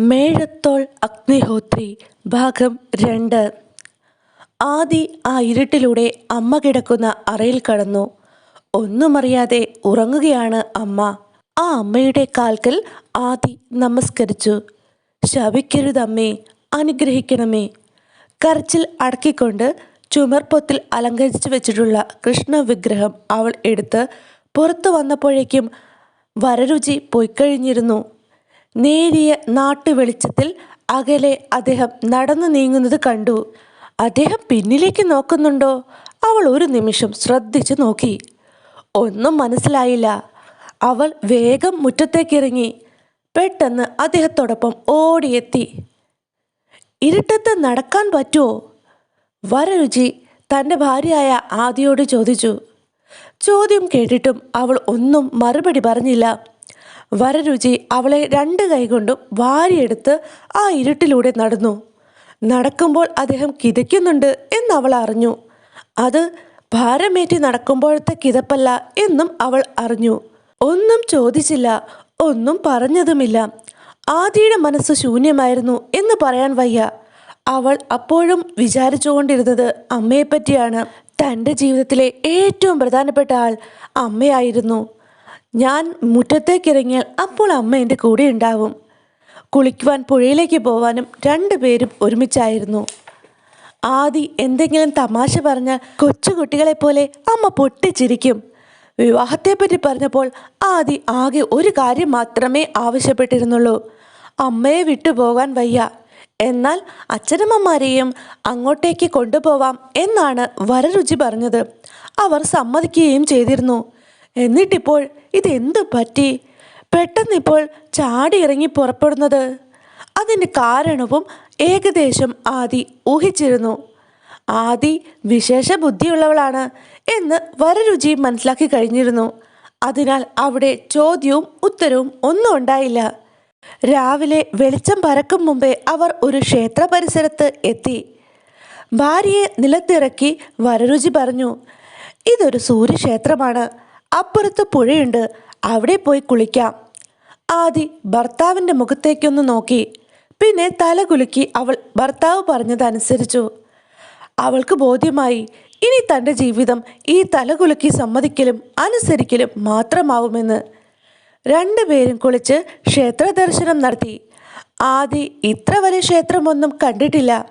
മേഴത്തോൾ അഗ്നിഹോത്രി ഭാഗം രണ്ട്. ആദി ആ ഇരുട്ടിലൂടെ അമ്മ കിടക്കുന്ന അറയിൽ കടന്നു. ഒന്നുമറിയാതെ ഉറങ്ങുകയാണ് അമ്മ. ആ അമ്മയുടെ കാൽക്കൽ ആദി നമസ്കരിച്ചു. ശപിക്കരുതമ്മേ അനുഗ്രഹിക്കണമേ. കരച്ചിൽ അടക്കിക്കൊണ്ട് ചുമർപ്പൊത്തിൽ അലങ്കരിച്ചു വെച്ചിട്ടുള്ള കൃഷ്ണ വിഗ്രഹം അവൾ എടുത്ത് പുറത്തു വന്നപ്പോഴേക്കും വരരുചി പൊയ്ക്കഴിഞ്ഞിരുന്നു. നേരിയ നാട്ടുവെളിച്ചത്തിൽ അകലെ അദ്ദേഹം നടന്നു നീങ്ങുന്നത് കണ്ടു. അദ്ദേഹം പിന്നിലേക്ക് നോക്കുന്നുണ്ടോ? അവൾ ഒരു നിമിഷം ശ്രദ്ധിച്ചു നോക്കി. ഒന്നും മനസ്സിലായില്ല. അവൾ വേഗം മുറ്റത്തേക്കിറങ്ങി. പെട്ടെന്ന് അദ്ദേഹത്തോടൊപ്പം ഓടിയെത്തി. ഇരുട്ടത്ത് നടക്കാൻ പറ്റുമോ വരരുചി തന്റെ ഭാര്യയായ ആദിയോട് ചോദിച്ചു. ചോദ്യം കേട്ടിട്ടും അവൾ ഒന്നും മറുപടി പറഞ്ഞില്ല. വരരുചി അവളെ രണ്ട് കൈകൊണ്ടും വാരിയെടുത്ത് ആ ഇരുട്ടിലൂടെ നടന്നു. നടക്കുമ്പോൾ അദ്ദേഹം കിതയ്ക്കുന്നുണ്ട് എന്ന് അവൾ അറിഞ്ഞു. അത് ഭാരമേറ്റി നടക്കുമ്പോഴത്തെ കിതപ്പല്ല എന്നും അവൾ അറിഞ്ഞു. ഒന്നും ചോദിച്ചില്ല ഒന്നും പറഞ്ഞതുമില്ല. ആദിയുടെ മനസ്സ് ശൂന്യമായിരുന്നു എന്ന് പറയാൻ വയ്യ. അവൾ അപ്പോഴും വിചാരിച്ചുകൊണ്ടിരുന്നത് അമ്മയെപ്പറ്റിയാണ്. തന്റെ ജീവിതത്തിലെ ഏറ്റവും പ്രധാനപ്പെട്ട ആൾ അമ്മയായിരുന്നു. ഞാൻ മുറ്റത്തേക്കിറങ്ങിയാൽ അപ്പോൾ അമ്മ എന്റെ കൂടെ ഉണ്ടാവും. കുളിക്കുവാൻ പുഴയിലേക്ക് പോവാനും രണ്ടുപേരും ഒരുമിച്ചായിരുന്നു. ആദി എന്തെങ്കിലും തമാശ പറഞ്ഞാൽ കൊച്ചുകുട്ടികളെ പോലെ അമ്മ പൊട്ടിച്ചിരിക്കും. വിവാഹത്തെപ്പറ്റി പറഞ്ഞപ്പോൾ ആദി ആകെ ഒരു കാര്യം മാത്രമേ ആവശ്യപ്പെട്ടിരുന്നുള്ളൂ. അമ്മയെ വിട്ടുപോകാൻ വയ്യ. എന്നാൽ അച്ഛനമ്മമാരെയും അങ്ങോട്ടേക്ക് കൊണ്ടുപോവാം എന്നാണ് വരരുചി പറഞ്ഞത്. അവർ സമ്മതിക്കുകയും ചെയ്തിരുന്നു. എന്നിട്ടിപ്പോൾ ഇതെന്തു പറ്റി? പെട്ടെന്നിപ്പോൾ ചാടി ഇറങ്ങി പുറപ്പെടുന്നത്. അതിന് കാരണവും ഏകദേശം ആദി ഊഹിച്ചിരുന്നു. ആദി വിശേഷ ബുദ്ധിയുള്ളവളാണ് എന്ന് വരരുചി മനസ്സിലാക്കി കഴിഞ്ഞിരുന്നു. അതിനാൽ അവിടെ ചോദ്യവും ഉത്തരവും ഒന്നും ഉണ്ടായില്ല. രാവിലെ വെളിച്ചം പരക്കും മുമ്പേ അവർ ഒരു ക്ഷേത്ര പരിസരത്ത് എത്തി. ഭാര്യയെ നിലത്തിറക്കി വരരുചി പറഞ്ഞു ഇതൊരു സൂര്യക്ഷേത്രമാണ്. അപ്പുറത്ത് പുഴയുണ്ട്. അവിടെ പോയി കുളിക്കാം. ആദി ഭർത്താവിന്റെ മുഖത്തേക്കൊന്ന് നോക്കി. പിന്നെ തല കുലുക്കി അവൾ ഭർത്താവ് പറഞ്ഞതനുസരിച്ചു. അവൾക്ക് ബോധ്യമായി ഇനി തന്റെ ജീവിതം ഈ തലകുലുക്കി സമ്മതിക്കലും അനുസരിക്കലും മാത്രമാവുമെന്ന്. രണ്ടുപേരും കുളിച്ച് ക്ഷേത്ര ദർശനം നടത്തി. ആദി ഇത്ര വലിയ ക്ഷേത്രമൊന്നും കണ്ടിട്ടില്ല.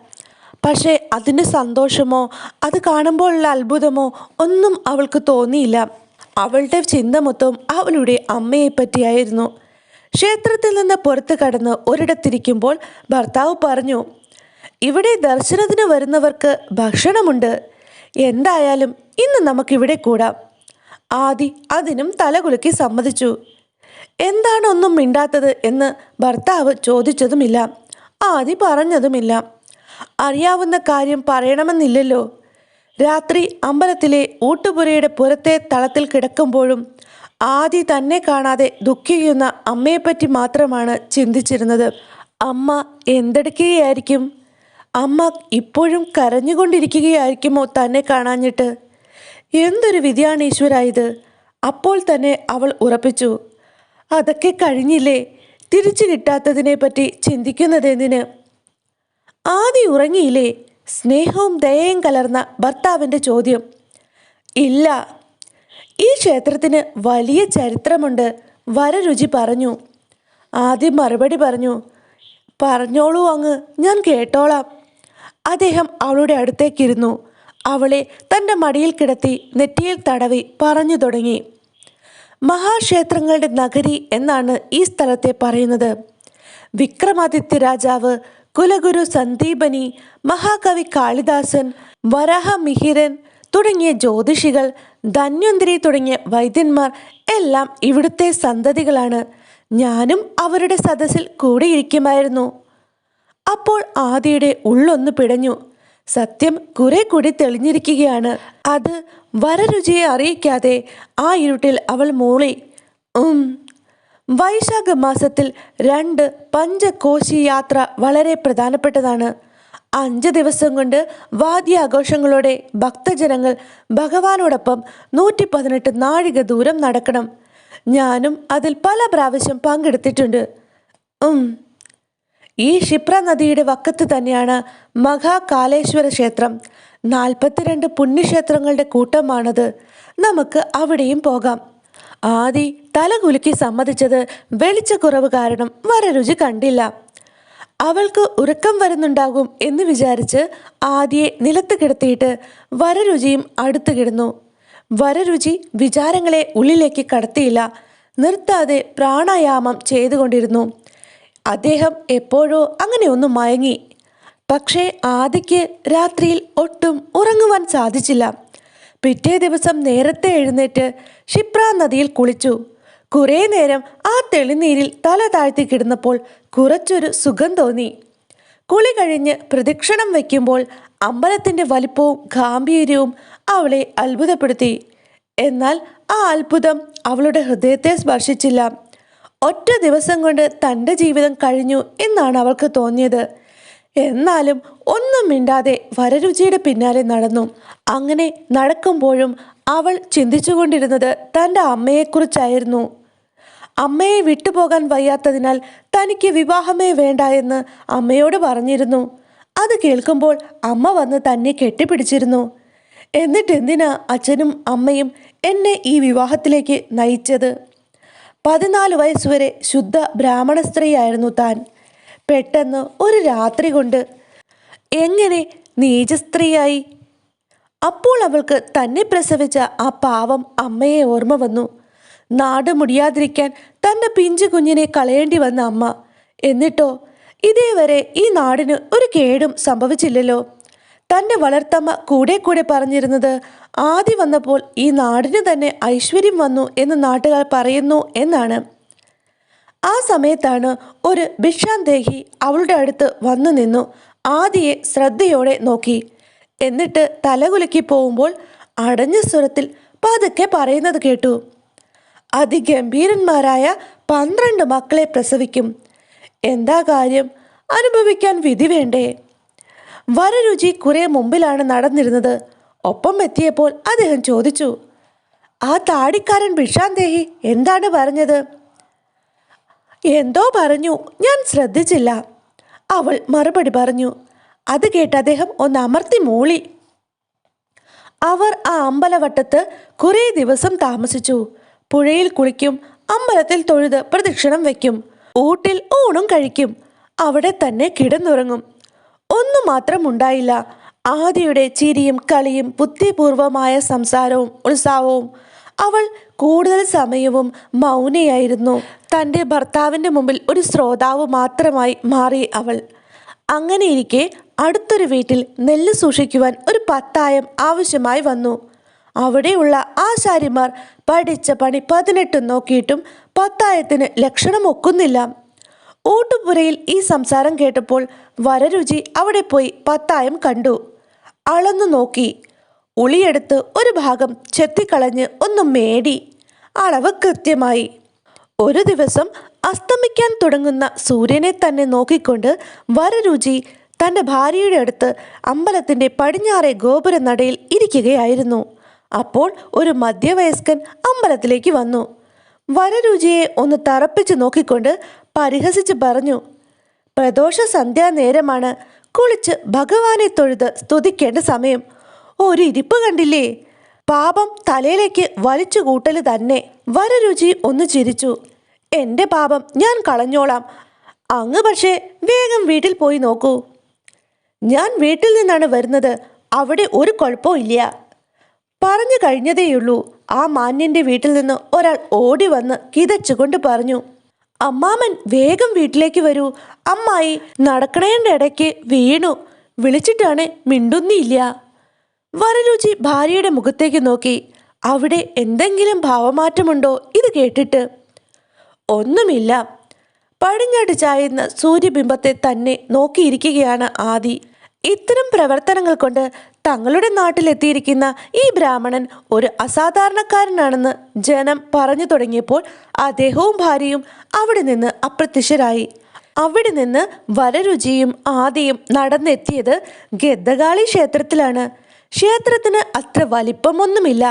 പക്ഷേ അതിന്റെ സന്തോഷമോ അത് കാണുമ്പോഴുള്ള അത്ഭുതമോ ഒന്നും അവൾക്ക് തോന്നിയില്ല. അവളുടെ ചിന്ത മൊത്തം അവളുടെ അമ്മയെ പറ്റിയായിരുന്നു ക്ഷേത്രത്തിൽ നിന്ന് പുറത്തു കടന്ന് ഒരിടത്തിരിക്കുമ്പോൾ ഭർത്താവ് പറഞ്ഞു ഇവിടെ ദർശനത്തിന് വരുന്നവർക്ക് ഭക്ഷണമുണ്ട്. എന്തായാലും ഇന്ന് നമുക്കിവിടെ കൂടാം. ആദി അതിനും തലകുലുക്കി സമ്മതിച്ചു. എന്താണൊന്നും മിണ്ടാത്തത്? എന്ന് ഭർത്താവ് ചോദിച്ചതുമില്ല. ആദി പറഞ്ഞതുമില്ല. അറിയാവുന്ന കാര്യം പറയണമെന്നില്ലല്ലോ. രാത്രി അമ്പലത്തിലെ ഊട്ടുപുരയുടെ പുറത്തെ തളത്തിൽ കിടക്കുമ്പോഴും ആദി തന്നെ കാണാതെ ദുഃഖിക്കുന്ന അമ്മയെപ്പറ്റി മാത്രമാണ് ചിന്തിച്ചിരുന്നത്. അമ്മ എന്തെടുക്കുകയായിരിക്കും? അമ്മ ഇപ്പോഴും കരഞ്ഞുകൊണ്ടിരിക്കുകയായിരിക്കുമോ തന്നെ കാണാഞ്ഞിട്ട്? എന്തൊരു വിധിയാണ് അപ്പോൾ തന്നെ അവൾ ഉറപ്പിച്ചു. അതൊക്കെ കഴിഞ്ഞില്ലേ? തിരിച്ചു കിട്ടാത്തതിനെപ്പറ്റി ചിന്തിക്കുന്നതെന്തിന്? ആദി ഉറങ്ങിയില്ലേ? സ്നേഹവും ദയയും കലർന്ന ഭർത്താവിന്റെ ചോദ്യം. ഇല്ല. ഈ ക്ഷേത്രത്തിന് വലിയ ചരിത്രമുണ്ട്. വരരുചി പറഞ്ഞു. ആദ്യം മറുപടി പറഞ്ഞു പറഞ്ഞോളൂ അങ്ങ് ഞാൻ കേട്ടോളാം. അദ്ദേഹം അവളുടെ അടുത്തേക്കിരുന്നു. അവളെ തന്റെ മടിയിൽ കിടത്തി നെറ്റിയിൽ തടവി പറഞ്ഞു തുടങ്ങി. മഹാക്ഷേത്രങ്ങളുടെ നഗരി എന്നാണ് ഈ സ്ഥലത്തെ പറയുന്നത്. വിക്രമാദിത്യ രാജാവ് കുലഗുരു സന്ദീപനി മഹാകവി കാളിദാസൻ വരഹമിഹിരൻ തുടങ്ങിയ ജ്യോതിഷികൾ ധന്വന്തിരി തുടങ്ങിയ വൈദ്യന്മാർ എല്ലാം ഇവിടുത്തെ സന്തതികളാണ്. ഞാനും അവരുടെ സദസ്സിൽ കൂടിയിരിക്കുമായിരുന്നു. അപ്പോൾ ആദിയുടെ ഉള്ളൊന്ന് പിടഞ്ഞു. സത്യം കുറെ കൂടി തെളിഞ്ഞിരിക്കുകയാണ്. അത് വരരുചിയെ അറിയിക്കാതെ ആ ഇരുട്ടിൽ അവൾ മൂളി. ഉം വൈശാഖ മാസത്തിൽ രണ്ട് പഞ്ചകോശി യാത്ര വളരെ പ്രധാനപ്പെട്ടതാണ്. അഞ്ച് ദിവസം കൊണ്ട് വാദ്യാഘോഷങ്ങളോടെ ഭക്തജനങ്ങൾ ഭഗവാനോടൊപ്പം നൂറ്റി പതിനെട്ട് നാഴിക ദൂരം നടക്കണം. ഞാനും അതിൽ പല പ്രാവശ്യം പങ്കെടുത്തിട്ടുണ്ട്. ഈ ക്ഷിപ്ര നദിയുടെ വക്കത്ത് തന്നെയാണ് മഹാകാലേശ്വര ക്ഷേത്രം. നാൽപ്പത്തിരണ്ട് പുണ്യക്ഷേത്രങ്ങളുടെ കൂട്ടമാണത്. നമുക്ക് അവിടെയും പോകാം. ആദി തലകുലുക്കി സമ്മതിച്ചത് വെളിച്ചക്കുറവ് കാരണം വരരുചി കണ്ടില്ല. അവൾക്ക് ഉറക്കം വരുന്നുണ്ടാകും എന്ന് വിചാരിച്ച് ആദ്യെ നിലത്ത് കിടത്തിയിട്ട് വരരുചിയും അടുത്ത് കിടന്നു. വരരുചി വിചാരങ്ങളെ ഉള്ളിലേക്ക് കടത്തിയില്ല. നിർത്താതെ പ്രാണായാമം ചെയ്തുകൊണ്ടിരുന്നു. അദ്ദേഹം എപ്പോഴോ അങ്ങനെ ഒന്ന് മയങ്ങി. പക്ഷേ ആദിക്ക് രാത്രിയിൽ ഒട്ടും ഉറങ്ങുവാൻ സാധിച്ചില്ല. പിറ്റേ ദിവസം നേരത്തെ എഴുന്നേറ്റ് ക്ഷിപ്ര നദിയിൽ കുളിച്ചു. കുറേ നേരം ആ തെളിനീരിൽ തല താഴ്ത്തി കിടന്നപ്പോൾ കുറച്ചൊരു സുഖം തോന്നി. കുളി കഴിഞ്ഞ് പ്രദക്ഷിണം വയ്ക്കുമ്പോൾ അമ്പലത്തിന്റെ വലിപ്പവും ഗാംഭീര്യവും അവളെ അത്ഭുതപ്പെടുത്തി. എന്നാൽ ആ അത്ഭുതം അവളുടെ ഹൃദയത്തെ സ്പർശിച്ചില്ല. ഒറ്റ ദിവസം കൊണ്ട് തന്റെ ജീവിതം കഴിഞ്ഞു എന്നാണ് അവൾക്ക് തോന്നിയത്. എന്നാലും ഒന്നും മിണ്ടാതെ വരരുചിയുടെ പിന്നാലെ നടന്നു. അങ്ങനെ നടക്കുമ്പോഴും അവൾ ചിന്തിച്ചുകൊണ്ടിരുന്നത് തന്റെ അമ്മയെക്കുറിച്ചായിരുന്നു. അമ്മയെ വിട്ടുപോകാൻ വയ്യാത്തതിനാൽ തനിക്ക് വിവാഹമേ വേണ്ട എന്ന് അമ്മയോട് പറഞ്ഞിരുന്നു. അത് കേൾക്കുമ്പോൾ അമ്മ വന്ന് തന്നെ കെട്ടിപ്പിടിച്ചിരുന്നു. എന്നിട്ട് എന്തിനാ അച്ഛനും അമ്മയും എന്നെ ഈ വിവാഹത്തിലേക്ക് നയിച്ചത്? പതിനാല് വയസ്സുവരെ ശുദ്ധ ബ്രാഹ്മണ സ്ത്രീയായിരുന്നു താൻ. പെട്ടെന്ന് ഒരു രാത്രി കൊണ്ട് എങ്ങനെ നീചസ്ത്രീയായി അപ്പോൾ അവൾക്ക് തന്നെ പ്രസവിച്ച ആ പാവം അമ്മയെ ഓർമ്മ വന്നു. നാട് മുടിയാതിരിക്കാൻ തന്റെ പിഞ്ചു കുഞ്ഞിനെ കളയേണ്ടി വന്ന അമ്മ. എന്നിട്ടോ ഇതേവരെ ഈ നാടിന് ഒരു കേടും സംഭവിച്ചില്ലല്ലോ. തന്റെ വളർത്തമ്മ കൂടെ കൂടെ പറഞ്ഞിരുന്നത് ആദ്യം വന്നപ്പോൾ ഈ നാടിന് തന്നെ ഐശ്വര്യം വന്നു എന്ന് നാട്ടുകാർ പറയുന്നു എന്നാണ്. ആ സമയത്താണ് ഒരു ഭിക്ഷാന്തേഹി അവളുടെ അടുത്ത് വന്നു നിന്നു. ആദിയെ ശ്രദ്ധയോടെ നോക്കി. എന്നിട്ട് തലകുലുക്കി പോകുമ്പോൾ അടഞ്ഞ സ്വരത്തിൽ പതുക്കെ പറയുന്നത് കേട്ടു. അതിഗംഭീരന്മാരായ പന്ത്രണ്ട് മക്കളെ പ്രസവിക്കും. എന്താ കാര്യം? അനുഭവിക്കാൻ വിധി വേണ്ടേ? വരരുചി കുറെ മുമ്പിലാണ് നടന്നിരുന്നത്. ഒപ്പം എത്തിയപ്പോൾ അദ്ദേഹം ചോദിച്ചു ആ താടിക്കാരൻ ഭിഷാന്തേഹി എന്താണ് പറഞ്ഞത്? എന്തോ പറഞ്ഞു. ഞാൻ ശ്രദ്ധിച്ചില്ല. അവൾ മറുപടി പറഞ്ഞു അത് കേട്ട് അദ്ദേഹം ഒന്ന് അമർത്തി മൂളി. അവർ ആ അമ്പലവട്ടത്ത് കുറേ ദിവസം താമസിച്ചു. പുഴയിൽ കുളിക്കും അമ്പലത്തിൽ തൊഴുത് പ്രദക്ഷിണം വയ്ക്കും ഊട്ടിൽ ഊണും കഴിക്കും അവിടെ തന്നെ കിടന്നുറങ്ങും. ഒന്നു മാത്രം ഉണ്ടായില്ല. ആദിയുടെ ചിരിയും കളിയും ബുദ്ധിപൂർവമായ സംസാരവും ഉത്സാഹവും. അവൾ കൂടുതൽ സമയവും മൗനയായിരുന്നു. തന്റെ ഭർത്താവിന്റെ മുമ്പിൽ ഒരു ശ്രോതാവ് മാത്രമായി മാറി അവൾ. അങ്ങനെയിരിക്കെ അടുത്തൊരു വീട്ടിൽ നെല്ല് സൂക്ഷിക്കുവാൻ ഒരു പത്തായം ആവശ്യമായി വന്നു. അവിടെയുള്ള ആശാരിമാർ പഠിച്ച പണി പതിനെട്ടും നോക്കിയിട്ടും പത്തായത്തിന് ലക്ഷണം ഒക്കുന്നില്ല. ഊട്ടുപുരയിൽ ഈ സംസാരം കേട്ടപ്പോൾ വരരുചി അവിടെ പോയി പത്തായം കണ്ടു. അളന്നു നോക്കി. ഉളിയെടുത്ത് ഒരു ഭാഗം ചെത്തിക്കളഞ്ഞ് ഒന്ന് മേടി. അളവ് കൃത്യമായി. ഒരു ദിവസം അസ്തമിക്കാൻ തുടങ്ങുന്ന സൂര്യനെ തന്നെ നോക്കിക്കൊണ്ട് വരരുചി തന്റെ ഭാര്യയുടെ അടുത്ത് അമ്പലത്തിന്റെ പടിഞ്ഞാറെ ഗോപുരനടയിൽ ഇരിക്കുകയായിരുന്നു. അപ്പോൾ ഒരു മധ്യവയസ്കൻ അമ്പലത്തിലേക്ക് വന്നു. വരരുചിയെ ഒന്ന് തറപ്പിച്ചു നോക്കിക്കൊണ്ട് പരിഹസിച്ച് പറഞ്ഞു പ്രദോഷ സന്ധ്യാനേരമാണ് കുളിച്ച് ഭഗവാനെ തൊഴുത് സ്തുതിക്കേണ്ട സമയം. ഒരു ഇരിപ്പ് കണ്ടില്ലേ? പാപം തലയിലേക്ക് വലിച്ചു കൂട്ടൽ തന്നെ. വരരുചി ഒന്ന് ചിരിച്ചു എന്റെ പാപം ഞാൻ കളഞ്ഞോളാം. അങ്ങ് പക്ഷേ വേഗം വീട്ടിൽ പോയി നോക്കൂ. ഞാൻ വീട്ടിൽ നിന്നാണ് വരുന്നത്. അവിടെ ഒരു കുഴപ്പവും ഇല്ല. പറഞ്ഞു കഴിഞ്ഞതേയുള്ളൂ. ആ മാന്യന്റെ വീട്ടിൽ നിന്ന് ഒരാൾ ഓടി വന്ന് കിതച്ചുകൊണ്ട് പറഞ്ഞു അമ്മാമൻ വേഗം വീട്ടിലേക്ക് വരൂ. അമ്മായി നടക്കണേന്റെ ഇടയ്ക്ക് വീണു. വിളിച്ചിട്ടാണ് മിണ്ടുന്നില്ല. വരരുചി ഭാര്യയുടെ മുഖത്തേക്ക് നോക്കി. അവിടെ എന്തെങ്കിലും ഭാവമാറ്റമുണ്ടോ? ഇത് കേട്ടിട്ട്. ഒന്നുമില്ല. പടിഞ്ഞാട്ട് ചായുന്ന സൂര്യബിംബത്തെ തന്നെ നോക്കിയിരിക്കുകയാണ് ആദി. ഇത്തരം പ്രവർത്തനങ്ങൾ കൊണ്ട് തങ്ങളുടെ നാട്ടിലെത്തിയിരിക്കുന്ന ഈ ബ്രാഹ്മണൻ ഒരു അസാധാരണക്കാരനാണെന്ന് ജനം പറഞ്ഞു തുടങ്ങിയപ്പോൾ അദ്ദേഹവും ഭാര്യയും അവിടെ നിന്ന് അപ്രത്യക്ഷരായി. അവിടെ നിന്ന് വരരുചിയും ആദിയും നടന്നെത്തിയത് ഗദ്ദകാളി ക്ഷേത്രത്തിലാണ്. ക്ഷേത്രത്തിന് അത്ര വലിപ്പമൊന്നുമില്ല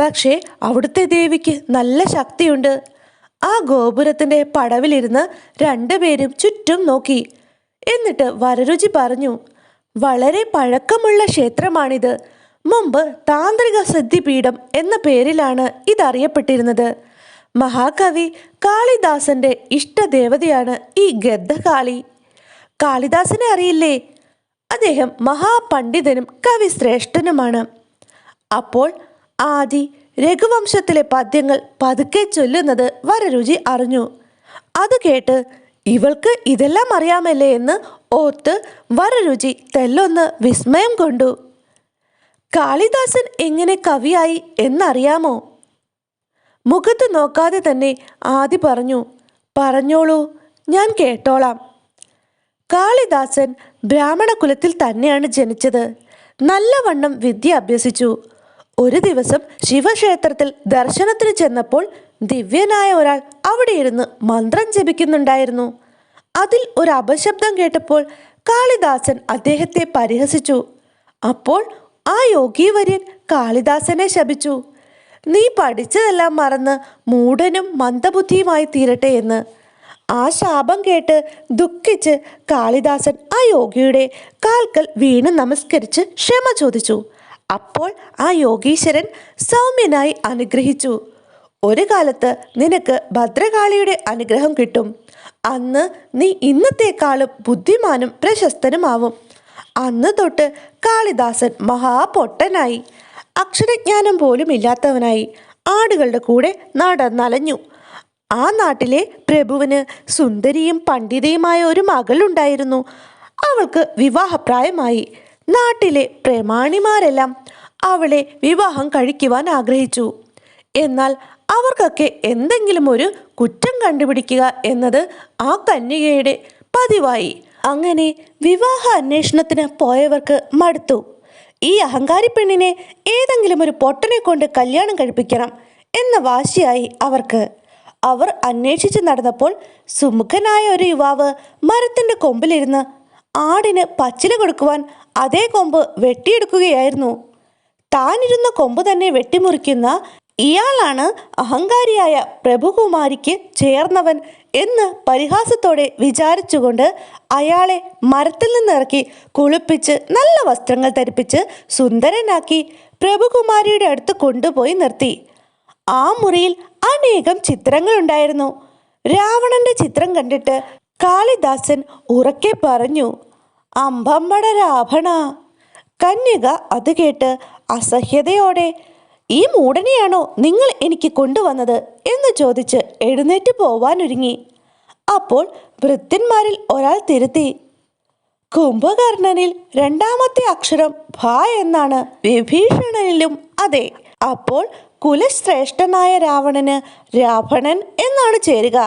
പക്ഷേ അവിടുത്തെ ദേവിക്ക് നല്ല ശക്തിയുണ്ട്. ആ ഗോപുരത്തിന്റെ പടവിലിരുന്ന് രണ്ടുപേരും ചുറ്റും നോക്കി. എന്നിട്ട് വരരുചി പറഞ്ഞു വളരെ പഴക്കമുള്ള ക്ഷേത്രമാണിത്. മുമ്പ് താന്ത്രിക സിദ്ധിപീഠം എന്ന പേരിലാണ് ഇതറിയപ്പെട്ടിരുന്നത്. മഹാകവി കാളിദാസന്റെ ഇഷ്ടദേവതയാണ് ഈ ഗദ്ധകാളി കാളിദാസനെ അറിയില്ലേ? അദ്ദേഹം മഹാപണ്ഡിതനും കവിശ്രേഷ്ഠനുമാണ്. അപ്പോൾ ആദി രഘുവംശത്തിലെ പദ്യങ്ങൾ പതുക്കെ ചൊല്ലുന്നത് വരരുചി അറിഞ്ഞു. അത് കേട്ട് ഇവൾക്ക് ഇതെല്ലാം അറിയാമല്ലേ എന്ന് ഓർത്ത് വരരുചി തെല്ലൊന്ന് വിസ്മയം കൊണ്ടു. കാളിദാസൻ എങ്ങനെ കവിയായി എന്നറിയാമോ? മുഖത്ത് നോക്കാതെ തന്നെ ആദി പറഞ്ഞു പറഞ്ഞോളൂ ഞാൻ കേട്ടോളാം. കാളിദാസൻ ബ്രാഹ്മണ കുലത്തിൽ തന്നെയാണ് ജനിച്ചത്. നല്ലവണ്ണം വിദ്യ അഭ്യസിച്ചു. ഒരു ദിവസം ശിവക്ഷേത്രത്തിൽ ദർശനത്തിന് ചെന്നപ്പോൾ ദിവ്യനായ ഒരാൾ അവിടെ ഇരുന്ന് മന്ത്രം ജപിക്കുന്നുണ്ടായിരുന്നു. അതിൽ ഒരു അപശബ്ദം കേട്ടപ്പോൾ കാളിദാസൻ അദ്ദേഹത്തെ പരിഹസിച്ചു. അപ്പോൾ ആ യോഗീവര്യൻ കാളിദാസനെ ശപിച്ചു. നീ പഠിച്ചതെല്ലാം മറന്ന് മൂഢനും മന്ദബുദ്ധിയുമായി തീരട്ടെ എന്ന്. ആ ശാപം കേട്ട് ദുഃഖിച്ച് കാളിദാസൻ ആ യോഗിയുടെ കാൽക്കൽ വീണ് നമസ്കരിച്ച് ക്ഷമ ചോദിച്ചു. അപ്പോൾ ആ യോഗീശ്വരൻ സൗമ്യനായി അനുഗ്രഹിച്ചു. ഒരു കാലത്ത് നിനക്ക് ഭദ്രകാളിയുടെ അനുഗ്രഹം കിട്ടും. അന്ന് നീ ഇന്നത്തെക്കാളും ബുദ്ധിമാനും പ്രശസ്തനുമാവും. അന്ന് തൊട്ട് കാളിദാസൻ മഹാപൊട്ടനായി. അക്ഷരജ്ഞാനം പോലും ഇല്ലാത്തവനായി. ആടുകളുടെ കൂടെ നടന്നലഞ്ഞു. ആ നാട്ടിലെ പ്രഭുവിന് സുന്ദരിയും പണ്ഡിതയുമായ ഒരു മകളുണ്ടായിരുന്നു. അവൾക്ക് വിവാഹപ്രായമായി. നാട്ടിലെ പ്രമാണിമാരെല്ലാം അവളെ വിവാഹം കഴിക്കുവാൻ ആഗ്രഹിച്ചു. എന്നാൽ അവർക്കൊക്കെ എന്തെങ്കിലും ഒരു കുറ്റം കണ്ടുപിടിക്കുക എന്നത് ആ കന്യകയുടെ പതിവായി. അങ്ങനെ വിവാഹ അന്വേഷണത്തിന് പോയവർക്ക് മടുത്തു. ഈ അഹങ്കാരി പെണ്ണിനെ ഏതെങ്കിലും ഒരു പൊട്ടനെ കൊണ്ട് കല്യാണം കഴിപ്പിക്കണം എന്ന വാശിയായി അവർക്ക്. അവർ അന്വേഷിച്ച് നടന്നപ്പോൾ സുമുഖനായ ഒരു യുവാവ് മരത്തിന്റെ കൊമ്പിലിരുന്ന് ആടിന് പച്ചില കൊടുക്കുവാൻ അതേ കൊമ്പ് വെട്ടിയെടുക്കുകയായിരുന്നു. താനിരുന്ന കൊമ്പ് തന്നെ വെട്ടിമുറിക്കുന്ന ഇയാളാണ് അഹങ്കാരിയായ പ്രഭുകുമാരിക്ക് ചേർന്നവൻ എന്ന് പരിഹാസത്തോടെ വിചാരിച്ചുകൊണ്ട് അയാളെ മരത്തിൽ നിന്നിറക്കി കുളിപ്പിച്ച് നല്ല വസ്ത്രങ്ങൾ ധരിപ്പിച്ച് സുന്ദരനാക്കി പ്രഭുകുമാരിയുടെ അടുത്ത് കൊണ്ടുപോയി നിർത്തി. ആ മുറിയിൽ അനേകം ചിത്രങ്ങളുണ്ടായിരുന്നു. രാവണന്റെ ചിത്രം കണ്ടിട്ട് കാളിദാസൻ ഉറക്കെ പറഞ്ഞു അമ്പമ്പട രാവണ. കന്യക അത് കേട്ട് അസഹ്യതയോടെ ഈ മൂടനെയാണോ നിങ്ങൾ എനിക്ക് കൊണ്ടുവന്നത്? എന്ന് ചോദിച്ച് എഴുന്നേറ്റ് പോവാനൊരുങ്ങി. അപ്പോൾ വൃത്യന്മാരിൽ ഒരാൾ തിരുത്തി കുംഭകർണനിൽ രണ്ടാമത്തെ അക്ഷരം ഭ എന്നാണ് വിഭീഷണനിലും അതെ. അപ്പോൾ കുലശ്രേഷ്ഠനായ രാവണന് രാവണൻ എന്നാണ് ചേരുക.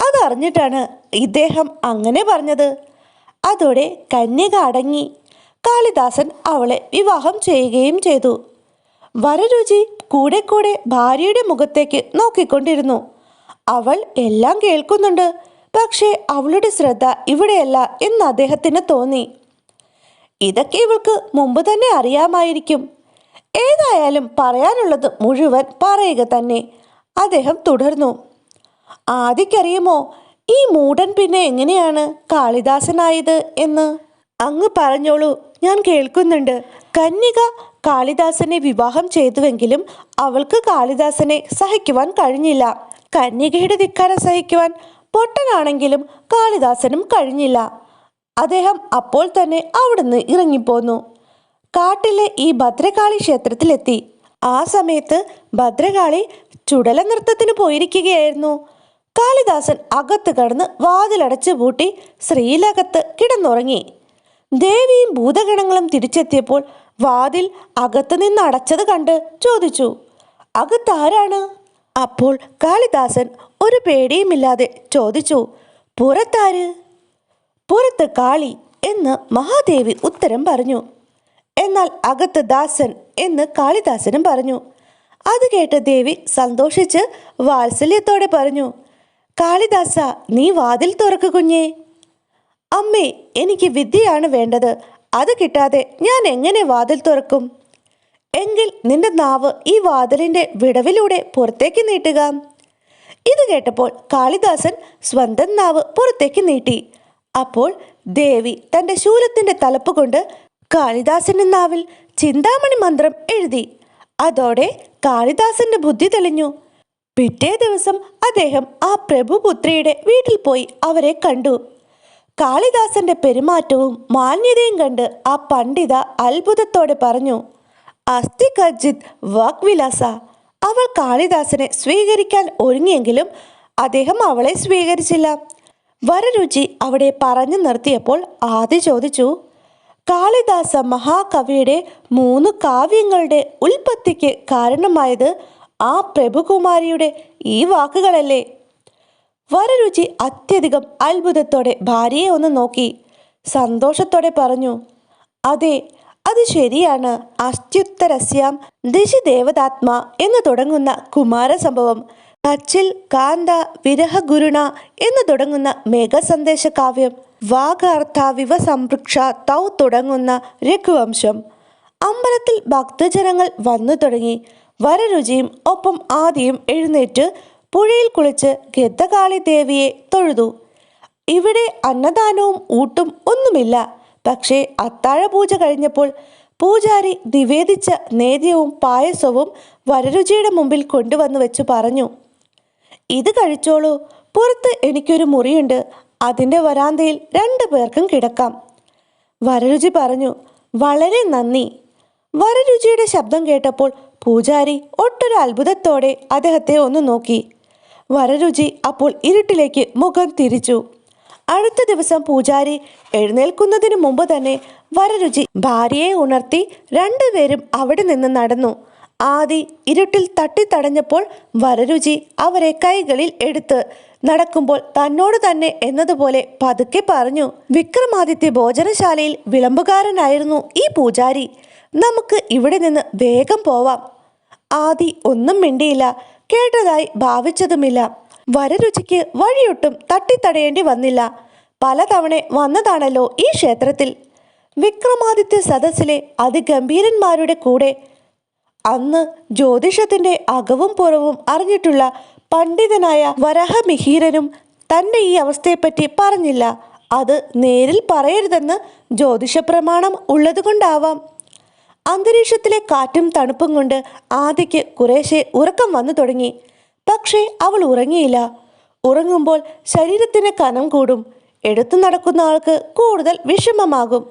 അതറിഞ്ഞിട്ടാണ് ഇദ്ദേഹം അങ്ങനെ പറഞ്ഞത്. അതോടെ കന്യക അടങ്ങി. കാളിദാസൻ അവളെ വിവാഹം ചെയ്യുകയും ചെയ്തു. വരരുചി കൂടെ കൂടെ ഭാര്യയുടെ മുഖത്തേക്ക് നോക്കിക്കൊണ്ടിരുന്നു. അവൾ എല്ലാം കേൾക്കുന്നുണ്ട്. പക്ഷേ അവളുടെ ശ്രദ്ധ ഇവിടെയല്ല എന്ന് അദ്ദേഹത്തിന് തോന്നി. ഇതൊക്കെ ഇവൾക്ക് മുമ്പ് തന്നെ അറിയാമായിരിക്കും. ഏതായാലും പറയാനുള്ളത് മുഴുവൻ പറയുക തന്നെ. അദ്ദേഹം തുടർന്നു. ആദിക്കറിയുമോ ഈ മൂടൻ പിന്നെ എങ്ങനെയാണ് കാളിദാസനായത് എന്ന്? അങ്ങ് പറഞ്ഞോളൂ ഞാൻ കേൾക്കുന്നുണ്ട്. കന്യക കാളിദാസനെ വിവാഹം ചെയ്തുവെങ്കിലും അവൾക്ക് കാളിദാസനെ സഹിക്കുവാൻ കഴിഞ്ഞില്ല. കന്യകയുടെ ധിക്കാരം സഹിക്കുവാൻ പൊട്ടനാണെങ്കിലും കാളിദാസനും കഴിഞ്ഞില്ല. അദ്ദേഹം അപ്പോൾ തന്നെ അവിടുന്ന് ഇറങ്ങിപ്പോന്നു. കാട്ടിലെ ഈ ഭദ്രകാളി ക്ഷേത്രത്തിലെത്തി. ആ സമയത്ത് ഭദ്രകാളി ചുടല നൃത്തത്തിന് പോയിരിക്കുകയായിരുന്നു. കാളിദാസൻ അകത്ത് കടന്ന് വാതിലടച്ചു പൂട്ടി ശ്രീലകത്ത് കിടന്നുറങ്ങി. ദേവിയും ഭൂതഗണങ്ങളും തിരിച്ചെത്തിയപ്പോൾ വാതിൽ അകത്ത് നിന്ന് അടച്ചത് കണ്ട് ചോദിച്ചു അകത്താരാണ് അപ്പോൾ കാളിദാസൻ ഒരു പേടിയുമില്ലാതെ ചോദിച്ചു പുറത്താര്? പുറത്ത് കാളി എന്ന് മഹാദേവി ഉത്തരം പറഞ്ഞു. എന്നാൽ അകത്ത് ദാസൻ എന്ന് കാളിദാസനും പറഞ്ഞു. അത് കേട്ട ദേവി സന്തോഷിച്ച് വാത്സല്യത്തോടെ പറഞ്ഞു കാളിദാസ നീ വാതിൽ തുറക്കു കുഞ്ഞേ. അമ്മേ എനിക്ക് വിദ്യയാണ് വേണ്ടത്. അത് കിട്ടാതെ ഞാൻ എങ്ങനെ വാതിൽ തുറക്കും? എങ്കിൽ നിന്റെ നാവ് ഈ വാതിലിന്റെ വിടവിലൂടെ പുറത്തേക്ക് നീട്ടുക. ഇത് കേട്ടപ്പോൾ കാളിദാസൻ സ്വന്തം നാവ് പുറത്തേക്ക് നീട്ടി. അപ്പോൾ ദേവി തന്റെ ശൂലത്തിന്റെ തലപ്പ് കൊണ്ട് കാളിദാസന്റെ നാവിൽ ചിന്താമണി മന്ത്രം എഴുതി. അതോടെ കാളിദാസന്റെ ബുദ്ധി തെളിഞ്ഞു. പിറ്റേ ദിവസം അദ്ദേഹം ആ പ്രഭുപുത്രിയുടെ വീട്ടിൽ പോയി അവരെ കണ്ടു. കാളിദാസന്റെ പെരുമാറ്റവും മാന്യതയും കണ്ട് ആ പണ്ഡിത അത്ഭുതത്തോടെ പറഞ്ഞു അസ്ഥി കജിത് വാഗ്വിലാസ. അവൾ കാളിദാസനെ സ്വീകരിക്കാൻ ഒരുങ്ങിയെങ്കിലും അദ്ദേഹം അവളെ സ്വീകരിച്ചില്ല. വരരുചി അവിടെ പറഞ്ഞു നിർത്തിയപ്പോൾ ആദ്യ ചോദിച്ചു കാളിദാസ മഹാകവിയുടെ മൂന്ന് കാവ്യങ്ങളുടെ ഉൽപ്പത്തിക്ക് കാരണമായത് ആ പ്രഭുകുമാരിയുടെ ഈ വാക്കുകളല്ലേ? വരരുചി അത്യധികം അത്ഭുതത്തോടെ ഭാര്യയെ ഒന്ന് നോക്കി സന്തോഷത്തോടെ പറഞ്ഞു അതെ അത് ശരിയാണ്. അസ്ത്യുത്തരസ്യാം ദിശി ദേവതാത്മ എന്ന് തുടങ്ങുന്ന കുമാര സംഭവം കച്ചിൽ കാന്ത വിരഹ ഗുരുണ എന്ന് തുടങ്ങുന്ന മേഘസന്ദേശ കാവ്യം വാഗാർത്ഥ വിവ തൗ തുടങ്ങുന്ന രഘുവംശം. അമ്പലത്തിൽ ഭക്തജനങ്ങൾ വന്നു തുടങ്ങി. വരരുചിയും ഒപ്പം ആദ്യം എഴുന്നേറ്റ് പുഴയിൽ കുളിച്ച് ഗദ്ദകാളി ദേവിയെ തൊഴുതു. ഇവിടെ അന്നദാനവും ഊട്ടും ഒന്നുമില്ല. പക്ഷേ അത്താഴ പൂജ കഴിഞ്ഞപ്പോൾ പൂജാരി നിവേദിച്ച നേദ്യവും പായസവും വരരുചിയുടെ മുമ്പിൽ കൊണ്ടുവന്നു വെച്ച് പറഞ്ഞു. ഇത് കഴിച്ചോളൂ. പുറത്ത് എനിക്കൊരു മുറിയുണ്ട്. അതിന്റെ വരാന്തയിൽ രണ്ടു പേർക്കും കിടക്കാം. വരരുചി പറഞ്ഞു വളരെ നന്ദി. വരരുചിയുടെ ശബ്ദം കേട്ടപ്പോൾ പൂജാരി ഒട്ടൊരു അത്ഭുതത്തോടെ അദ്ദേഹത്തെ ഒന്ന് നോക്കി. വരരുചി അപ്പോൾ ഇരുട്ടിലേക്ക് മുഖം തിരിച്ചു. അടുത്ത ദിവസം പൂജാരി എഴുന്നേൽക്കുന്നതിന് മുമ്പ് തന്നെ വരരുചി ഭാര്യയെ ഉണർത്തി രണ്ടുപേരും അവിടെ നിന്ന് നടന്നു. ആദി ഇരുട്ടിൽ തട്ടിത്തടഞ്ഞപ്പോൾ വരരുചി അവരെ കൈകളിൽ എടുത്ത് നടക്കുമ്പോൾ തന്നോട് തന്നെ എന്നതുപോലെ പതുക്കെ പറഞ്ഞു വിക്രമാദിത്യ ഭോജനശാലയിൽ വിളമ്പുകാരനായിരുന്നു ഈ പൂജാരി. നമുക്ക് ഇവിടെ നിന്ന് വേഗം പോവാം ആദി ഒന്നും മിണ്ടിയില്ല. കേട്ടതായി ഭാവിച്ചതുമില്ല. വരരുചിക്ക് വഴിയൊട്ടും തട്ടിത്തടയേണ്ടി വന്നില്ല. പലതവണ വന്നതാണല്ലോ ഈ ക്ഷേത്രത്തിൽ. വിക്രമാദിത്യ സദസ്സിലെ അതിഗംഭീരന്മാരുടെ കൂടെ. അന്ന് ജ്യോതിഷത്തിന്റെ അകവും പുറവും അറിഞ്ഞിട്ടുള്ള പണ്ഡിതനായ വരഹമിഹീരനും തന്നെ ഈ അവസ്ഥയെപ്പറ്റി പറഞ്ഞില്ല. അത് നേരിൽ പറയരുതെന്ന് ജ്യോതിഷ പ്രമാണം ഉള്ളതുകൊണ്ടാവാം. അന്തരീക്ഷത്തിലെ കാറ്റും തണുപ്പും കൊണ്ട് ആദ്യക്ക് കുറേശ്ശെ ഉറക്കം വന്നു തുടങ്ങി. പക്ഷേ അവൾ ഉറങ്ങിയില്ല. ഉറങ്ങുമ്പോൾ ശരീരത്തിന് കനം കൂടും. എടുത്തു നടക്കുന്ന ആൾക്ക് കൂടുതൽ വിഷമമാകും.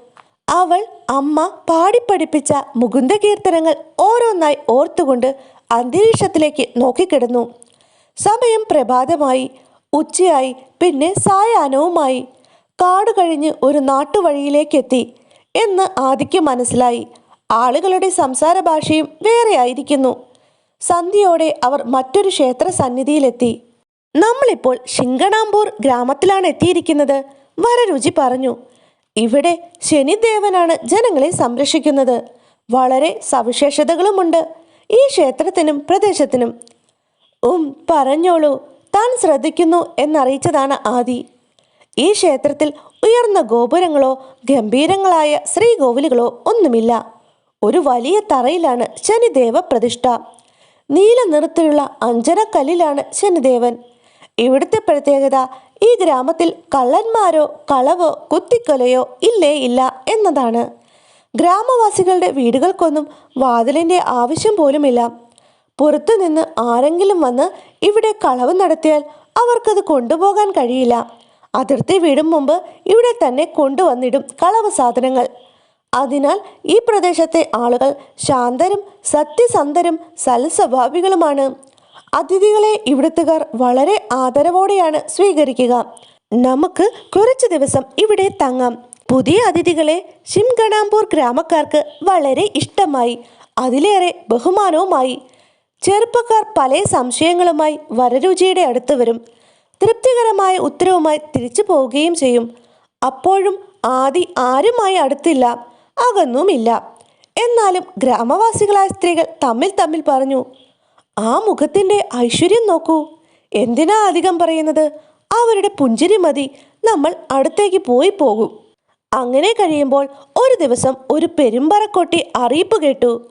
അവൾ അമ്മ പാടിപ്പഠിപ്പിച്ച മുകുന്ദകീർത്തനങ്ങൾ ഓരോന്നായി ഓർത്തുകൊണ്ട് അന്തരീക്ഷത്തിലേക്ക് നോക്കിക്കിടന്നു. സമയം പ്രഭാതമായി. ഉച്ചയായി. പിന്നെ സായാഹ്നവുമായി. കാട് കഴിഞ്ഞ് ഒരു നാട്ടുവഴിയിലേക്കെത്തി എന്ന് ആദിക്ക് മനസ്സിലായി. ആളുകളുടെ സംസാര ഭാഷയും വേറെ ആയിരിക്കുന്നു സന്ധ്യയോടെ അവർ മറ്റൊരു ക്ഷേത്ര സന്നിധിയിലെത്തി. നമ്മളിപ്പോൾ ശിങ്കണാമ്പൂർ ഗ്രാമത്തിലാണ് എത്തിയിരിക്കുന്നത് വരരുചി പറഞ്ഞു. ഇവിടെ ശനിദേവനാണ് ജനങ്ങളെ സംരക്ഷിക്കുന്നത്. വളരെ സവിശേഷതകളുമുണ്ട് ഈ ക്ഷേത്രത്തിനും പ്രദേശത്തിനും. ഉം പറഞ്ഞോളൂ താൻ ശ്രദ്ധിക്കുന്നു എന്നറിയിച്ചതാണ് ആദി. ഈ ക്ഷേത്രത്തിൽ ഉയർന്ന ഗോപുരങ്ങളോ ഗംഭീരങ്ങളായ ശ്രീകോവിലുകളോ ഒന്നുമില്ല. ഒരു വലിയ തറയിലാണ് ശനിദേവ പ്രതിഷ്ഠ. നീല നിറത്തിലുള്ള അഞ്ജനക്കല്ലിലാണ് ശനിദേവൻ. ഇവിടുത്തെ പ്രത്യേകത ഈ ഗ്രാമത്തിൽ കള്ളന്മാരോ കളവോ കുത്തിക്കൊലയോ ഇല്ലേ ഇല്ല എന്നതാണ്. ഗ്രാമവാസികളുടെ വീടുകൾക്കൊന്നും വാതിലിന്റെ ആവശ്യം പോലുമില്ല. പുറത്തുനിന്ന് ആരെങ്കിലും വന്ന് ഇവിടെ കളവ് നടത്തിയാൽ അവർക്കത് കൊണ്ടുപോകാൻ കഴിയില്ല. അതിർത്തി വീടും മുമ്പ് ഇവിടെ തന്നെ കൊണ്ടുവന്നിടും കളവ് സാധനങ്ങൾ. അതിനാൽ ഈ പ്രദേശത്തെ ആളുകൾ ശാന്തരും സത്യസന്ധരും സൽസ്വഭാവികളുമാണ്. അതിഥികളെ ഇവിടുത്തുകാർ വളരെ ആദരവോടെയാണ് സ്വീകരിക്കുക. നമുക്ക് കുറച്ചു ദിവസം ഇവിടെ തങ്ങാം. പുതിയ അതിഥികളെ ശിംഗണാമ്പൂർ ഗ്രാമക്കാർക്ക് വളരെ ഇഷ്ടമായി. അതിലേറെ ബഹുമാനവുമായി. ചെറുപ്പക്കാർ പല സംശയങ്ങളുമായി വരരുചിയുടെ അടുത്ത് വരും. തൃപ്തികരമായ ഉത്തരവുമായി തിരിച്ചു പോവുകയും ചെയ്യും. അപ്പോഴും ആദി ആരുമായി അടുത്തില്ല. അകന്നുമില്ല. എന്നാലും ഗ്രാമവാസികളായ സ്ത്രീകൾ തമ്മിൽ തമ്മിൽ പറഞ്ഞു ആ മുഖത്തിന്റെ ഐശ്വര്യം നോക്കൂ. എന്തിനാ അധികം പറയുന്നത്? അവരുടെ പുഞ്ചിരി മതി. നമ്മൾ അടുത്തേക്ക് പോയി പോകും. അങ്ങനെ കഴിയുമ്പോൾ ഒരു ദിവസം ഒരു പെരുമ്പറക്കൊട്ടി അറിയിപ്പ് കേട്ടു.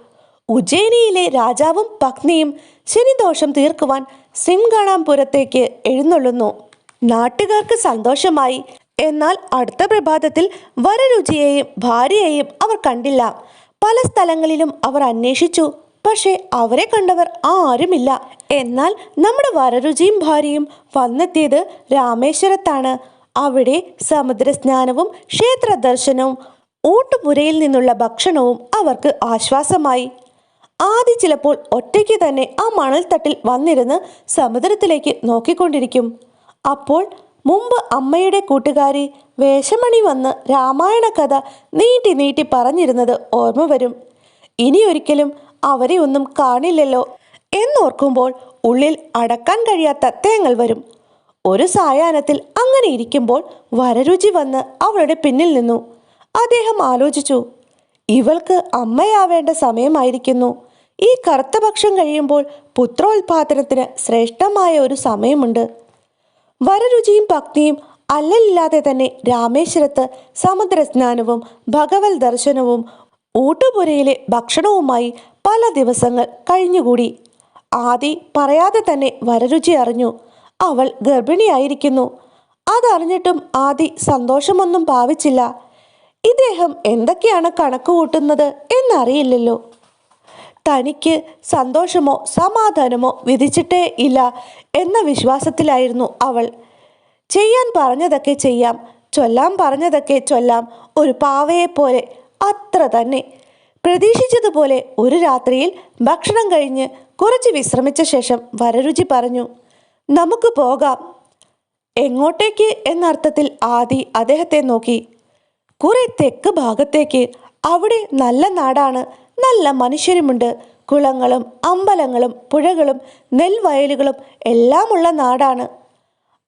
ഉജ്ജയിനിയിലെ രാജാവും പത്നിയും ശനിദോഷം തീർക്കുവാൻ സിംഗാണാംപുരത്തേക്ക് എഴുന്നള്ളുന്നു. നാട്ടുകാർക്ക് സന്തോഷമായി എന്നാൽ അടുത്ത പ്രഭാതത്തിൽ വരരുചിയെയും ഭാര്യയെയും അവർ കണ്ടില്ല. പല സ്ഥലങ്ങളിലും അവർ അന്വേഷിച്ചു. പക്ഷേ അവരെ കണ്ടവർ ആരുമില്ല. എന്നാൽ നമ്മുടെ വരരുചിയും ഭാര്യയും വന്നെത്തിയത് രാമേശ്വരത്താണ്. അവിടെ സമുദ്രസ്നാനവും ക്ഷേത്ര ദർശനവും ഊട്ടുപുരയിൽ നിന്നുള്ള ഭക്ഷണവും അവർക്ക് ആശ്വാസമായി. ആദ്യ ചിലപ്പോൾ ഒറ്റയ്ക്ക് തന്നെ ആ മണൽത്തട്ടിൽ വന്നിരുന്ന് സമുദ്രത്തിലേക്ക് നോക്കിക്കൊണ്ടിരിക്കും. അപ്പോൾ മുമ്പ് അമ്മയുടെ കൂട്ടുകാരി വേഷമണി വന്ന് രാമായണ കഥ നീട്ടി നീട്ടി പറഞ്ഞിരുന്നത് ഓർമ്മ വരും. ഇനിയൊരിക്കലും അവരെ ഒന്നും കാണില്ലല്ലോ എന്നോർക്കുമ്പോൾ ഉള്ളിൽ അടക്കാൻ കഴിയാത്ത തേങ്ങൽ വരും. ഒരു സായാഹ്നത്തിൽ അങ്ങനെ ഇരിക്കുമ്പോൾ വരരുചി വന്ന് അവളുടെ പിന്നിൽ നിന്നു. അദ്ദേഹം ആലോചിച്ചു ഇവൾക്ക് അമ്മയാവേണ്ട സമയമായിരിക്കുന്നു. ഈ കറുത്ത പക്ഷം കഴിയുമ്പോൾ പുത്രോത്പാദനത്തിന് ശ്രേഷ്ഠമായ ഒരു സമയമുണ്ട്. വരരുചിയും ഭക്തിയും അല്ലലില്ലാതെ തന്നെ രാമേശ്വരത്ത് സമുദ്രസ്നാനവും ഭഗവത് ദർശനവും ഊട്ടുപുരയിലെ ഭക്ഷണവുമായി പല ദിവസങ്ങൾ കഴിഞ്ഞുകൂടി. ആദി പറയാതെ തന്നെ വരരുചി അറിഞ്ഞു. അവൾ ഗർഭിണിയായിരിക്കുന്നു. അതറിഞ്ഞിട്ടും ആദി സന്തോഷമൊന്നും ഭാവിച്ചില്ല. ഇദ്ദേഹം എന്തൊക്കെയാണ് കണക്ക് കൂട്ടുന്നത് എന്നറിയില്ലല്ലോ. തനിക്ക് സന്തോഷമോ സമാധാനമോ വിധിച്ചിട്ടേ ഇല്ല എന്ന വിശ്വാസത്തിലായിരുന്നു അവൾ. ചെയ്യാൻ പറഞ്ഞതൊക്കെ ചെയ്യാം ചൊല്ലാൻ പറഞ്ഞതൊക്കെ ചൊല്ലാം ഒരു പാവയെപ്പോലെ അത്ര തന്നെ. പ്രതീക്ഷിച്ചതുപോലെ ഒരു രാത്രിയിൽ ഭക്ഷണം കഴിഞ്ഞ് കുറച്ച് വിശ്രമിച്ച ശേഷം വരരുചി പറഞ്ഞു നമുക്ക് പോകാം. എങ്ങോട്ടേക്ക്? എന്നർത്ഥത്തിൽ ആദി അദ്ദേഹത്തെ നോക്കി. കുറെ തെക്ക് ഭാഗത്തേക്ക്. അവിടെ നല്ല നാടാണ്. നല്ല മനുഷ്യരുമുണ്ട്. കുളങ്ങളും അമ്പലങ്ങളും പുഴകളും നെൽവയലുകളും എല്ലാമുള്ള നാടാണ്.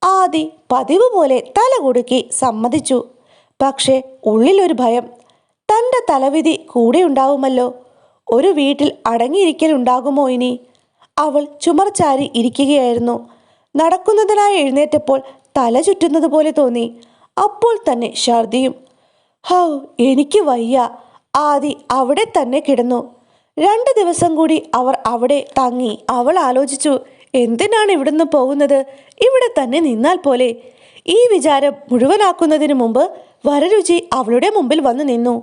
ആദി പതിവ് പോലെ തല കുടുക്കി സമ്മതിച്ചു. പക്ഷേ ഉള്ളിലൊരു ഭയം. തന്റെ തലവിധി കൂടെ ഉണ്ടാവുമല്ലോ. ഒരു വീട്ടിൽ അടങ്ങിയിരിക്കൽ അടങ്ങിയിരിക്കലുണ്ടാകുമോ ഇനി? അവൾ ചുമർച്ചാരി ഇരിക്കുകയായിരുന്നു. നടക്കുന്നതിനായി എഴുന്നേറ്റപ്പോൾ തല ചുറ്റുന്നത് പോലെ തോന്നി. അപ്പോൾ തന്നെ ഛർദിയും. ഹൗ എനിക്ക് വയ്യ. ആദി അവിടെ തന്നെ കിടന്നു. രണ്ട് ദിവസം കൂടി അവർ അവിടെ തങ്ങി. അവൾ ആലോചിച്ചു എന്തിനാണ് ഇവിടുന്ന് പോകുന്നത്? ഇവിടെ തന്നെ നിന്നാൽ പോലെ. ഈ വിചാരം മുഴുവനാക്കുന്നതിന് മുമ്പ് വരരുചി അവളുടെ മുമ്പിൽ വന്നു നിന്നു.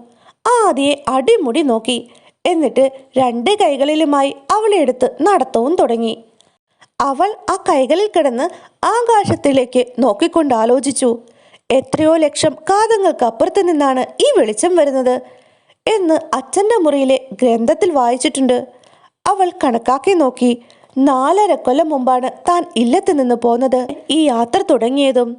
ആദിയെ അടിമുടി നോക്കി. എന്നിട്ട് രണ്ട് കൈകളിലുമായി അവളെ എടുത്ത് നടത്തവും തുടങ്ങി. അവൾ ആ കൈകളിൽ കിടന്ന് ആകാശത്തിലേക്ക് നോക്കിക്കൊണ്ട് ആലോചിച്ചു എത്രയോ ലക്ഷം കാതങ്ങൾക്കപ്പുറത്ത് നിന്നാണ് ഈ വെളിച്ചം വരുന്നത്. എന്ന് അച്ഛന്റെ മുറിയിലെ ഗ്രന്ഥത്തിൽ വായിച്ചിട്ടുണ്ട്. അവൾ കണക്കാക്കി നോക്കി നാലര കൊല്ലം മുമ്പാണ് താൻ ഇല്ലത്ത് നിന്ന് പോന്നത്. ഈ യാത്ര തുടങ്ങിയതും